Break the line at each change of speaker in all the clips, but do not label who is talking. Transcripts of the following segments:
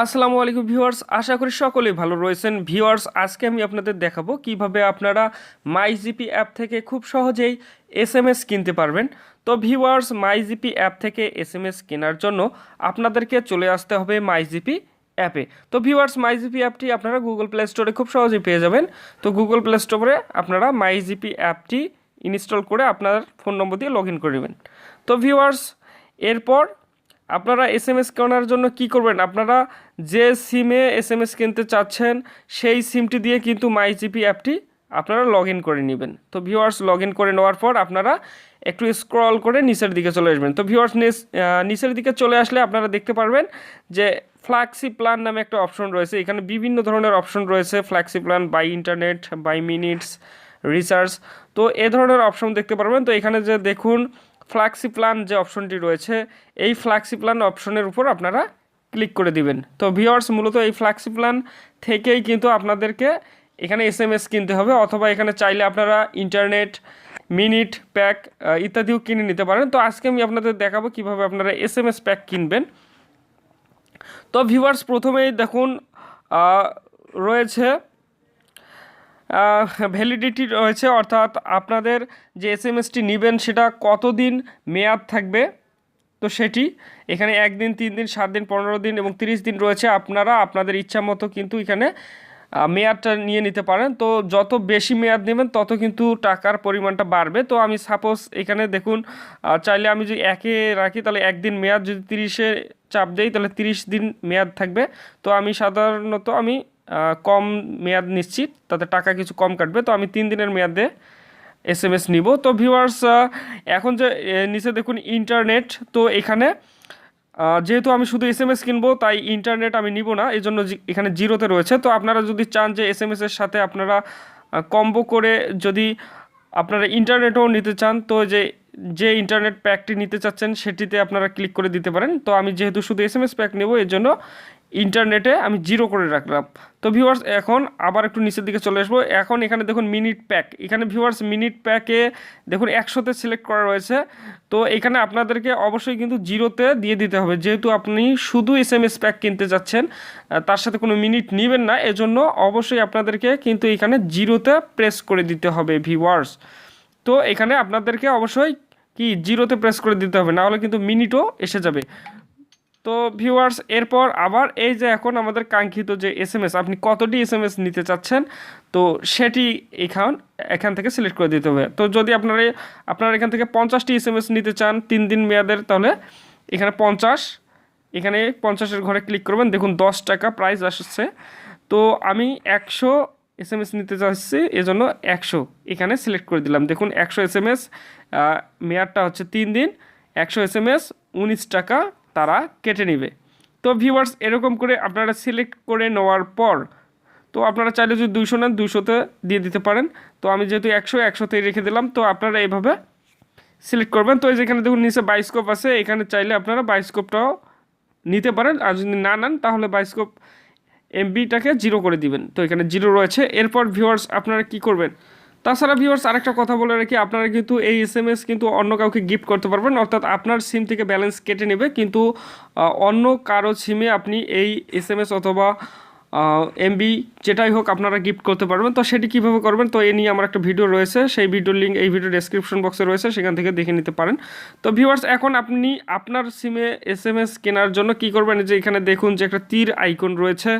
আসসালামু আলাইকুম ভিউয়ার্স, আশা করি সকলেই ভালো রয়েছেন। ভিউয়ার্স, আজকে আমি আপনাদের দেখাবো কীভাবে আপনারা মাইজিপি অ্যাপ থেকে খুব সহজেই এস কিনতে পারবেন। তো ভিউয়ার্স মাইজিপি অ্যাপ থেকে এস এম এস কেনার জন্য আপনাদেরকে চলে আসতে হবে মাইজিপি অ্যাপে। তো ভিউয়ার্স মাইজিপি অ্যাপটি আপনারা গুগল প্লে স্টোরে খুব সহজেই পেয়ে যাবেন। তো গুগল প্লে স্টোরে আপনারা মাইজিপি অ্যাপটি ইনস্টল করে আপনার ফোন নম্বর দিয়ে লগ ইন করে নেবেন। তো ভিউয়ার্স, এরপর আপনারা এস এম এস কেনার জন্য কি করবেন? আপনারা যে সিমে এস এম এস কিনতে চাচ্ছেন, সেই সিমটি দিয়ে কিন্তু মাইজিপি অ্যাপটি আপনারা লগ ইন করে নেবেন। তো ভিউয়ার্স লগ ইন করে নেওয়ার পর আপনারা একটু স্ক্রল করে নিচের দিকে চলে আসবেন। তো ভিউয়ার্স নিচের দিকে চলে আসলে আপনারা দেখতে পারবেন যে ফ্ল্যাক্সি প্ল্যান নামে একটা অপশন রয়েছে। এখানে বিভিন্ন ধরনের অপশন রয়েছে। Flexi plan by internet by minutes recharge তো এ ধরনের অপশন দেখতে পারবেন। তো এখানে যে দেখুন ফ্ল্যাক্সি প্ল্যান যে অপশনটি রয়েছে, এই ফ্ল্যাক্সি প্ল্যান অপশনের উপর আপনারা ক্লিক করে দিবেন। তো ভিওয়ার্স মূলত এই ফ্ল্যাক্সি প্ল্যান থেকেই কিন্তু আপনাদেরকে এখানে এস এম এস কিনতে হবে, অথবা এখানে চাইলে আপনারা ইন্টারনেট, মিনিট, প্যাক ইত্যাদিও কিনে নিতে পারেন। তো আজকে আমি আপনাদের দেখাবো কীভাবে আপনারা এস এম এস প্যাক কিনবেন। তো ভিউয়ার্স, প্রথমেই দেখুন রয়েছে ভ্যালিডিটি রয়েছে, অর্থাৎ আপনাদের যে এস এম এসটি নেবেন সেটা কতদিন মেয়াদ থাকবে? তো সেটি এখানে একদিন তিন দিন সাত দিন পনেরো দিন এবং তিরিশ দিন রয়েছে। আপনারা আপনাদের ইচ্ছা মতো কিন্তু এখানে মেয়াদটা নিয়ে নিতে পারেন। তো যত বেশি মেয়াদ নেবেন, তত কিন্তু টাকার পরিমাণটা বাড়বে। তো আমি সাপোজ এখানে দেখুন চাইলে আমি যদি একে রাখি, তাহলে একদিন মেয়াদ যদি তিরিশে চাপ দেই, তাহলে তিরিশ দিন মেয়াদ থাকবে। তো আমি সাধারণত আমি কম মেয়াদ নিশ্চিত, তাতে টাকা কিছু কম কাটবে। তো আমি তিন দিনের মেয়াদে এস এম এস নিব। তো ভিউয়ার্স এখন যে নিচে দেখুন ইন্টারনেট তো এখানে যেহেতু আমি শুধু এস এম এস কিনবো, তাই ইন্টারনেট আমি নিব না এই জন্য এখানে জিরোতে রয়েছে। তো আপনারা যদি চান যে এস এম এসের সাথে আপনারা কম্বো করে যদি আপনারা ইন্টারনেটও নিতে চান, তো যে যে ইন্টারনেট প্যাকটি নিতে চাচ্ছেন, সেটিতে আপনারা ক্লিক করে দিতে পারেন। তো আমি যেহেতু শুধু এস এম এস প্যাক নেব এর জন্য ইন্টারনেটে আমি জিরো করে রাখলাম। তো ভিউয়ার্স এখন আবার একটু নিচের দিকে চলে আসব। এখন এখানে দেখুন মিনিট প্যাক এখানে ভিউয়ার্স মিনিট প্যাকে দেখুন একশোতে সিলেক্ট করা রয়েছে। তো এখানে আপনাদেরকে অবশ্যই কিন্তু জিরোতে দিয়ে দিতে হবে। যেহেতু আপনি শুধু এস এম এস প্যাক কিনতে যাচ্ছেন তার সাথে কোনো মিনিট নেবেন না। এজন্য অবশ্যই আপনাদেরকে কিন্তু এখানে জিরোতে প্রেস করে দিতে হবে ভিউয়ার্স তো এখানে আপনাদেরকে অবশ্যই কি জিরোতে প্রেস করে দিতে হবে? না হলে কিন্তু মিনিটও এসে যাবে। তো ভিউয়ার্স এরপর আবার এই যে এখন আমাদের কাঙ্ক্ষিত যে এস এম এস আপনি কতটি এস এম এস নিতে চাচ্ছেন? তো সেটি এখান এখান থেকে সিলেক্ট করে দিতে হবে। তো যদি আপনারা আপনারা এখান থেকে পঞ্চাশটি এস এম এস নিতে চান, তিন দিন মেয়াদের, তাহলে এখানে পঞ্চাশ, এখানে পঞ্চাশের ঘরে ক্লিক করবেন। দেখুন, দশ টাকা প্রাইস আসছে। তো আমি একশো এস এম এস নিতে চাচ্ছি, এজন্য একশো এখানে সিলেক্ট করে দিলাম। দেখুন, একশো এস এম এস মেয়াদটা হচ্ছে তিন দিন। একশো এস এম এস উনিশ টাকা তারা কেটে নেবে। তো ভিউয়ার্স এরকম করে আপনারা সিলেক্ট করে নেওয়ার পর, তো আপনারা চাইলে যদি দুশো নেন দুশোতে দিয়ে দিতে পারেন। তো আমি যেহেতু একশো, একশোতেই রেখে দিলাম, তো আপনারা এইভাবে সিলেক্ট করবেন। তো এই যেখানে দেখুন, নিচে বাইস্কোপ আছে, এখানে চাইলে আপনারা বাইস্কোপটাও নিতে পারেন। আর যদি না নেন, তাহলে বাইস্কোপ এমবিটাকে জিরো করে দিবেন। তো এখানে জিরো রয়েছে। এরপর ভিউয়ার্স আপনারা কি করবেন? তাছাড়া ভিউয়ার্স আরেকটা কথা বলে রাখি, আপনারা কিন্তু এই এস এম এস কিন্তু অন্য কাউকে গিফট করতে পারবেন, অর্থাৎ আপনার সিম থেকে ব্যালেন্স কেটে নেবে, কিন্তু অন্য কারও সিমে আপনি এই এস এম এস অথবা এমবি যেটাই হোক আপনারা গিফট করতে পারবেন। তো সেটি কীভাবে করবেন? তো এ নিয়ে আমার একটা ভিডিও রয়েছে, সেই ভিডিওর লিঙ্ক এই ভিডিও ডেসক্রিপশন বক্সে রয়েছে, সেখান থেকে দেখে নিতে পারেন। তো ভিউয়ার্স এখন আপনি আপনার সিমে এস এম এস কেনার জন্য কি করবেন? যে এখানে দেখুন যে একটা তীর আইকন রয়েছে,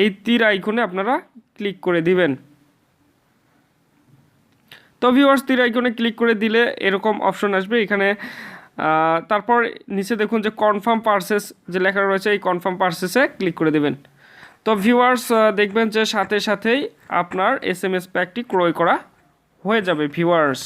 এই তীর আইকনে আপনারা ক্লিক করে দিবেন। তো ভিউয়ার্স তীর আইকনে ক্লিক করে দিলে এরকম অপশন আসবে। এখানে তারপর নিচে দেখুন যে কনফার্ম পার্সেস যে লেখা রয়েছে, এই কনফার্ম পার্সেসে ক্লিক করে দেবেন। তো ভিউয়ার্স দেখবেন যে সাথে সাথেই আপনার এস এম এস প্যাকটি ক্রয় করা হয়ে যাবে ভিউয়ার্স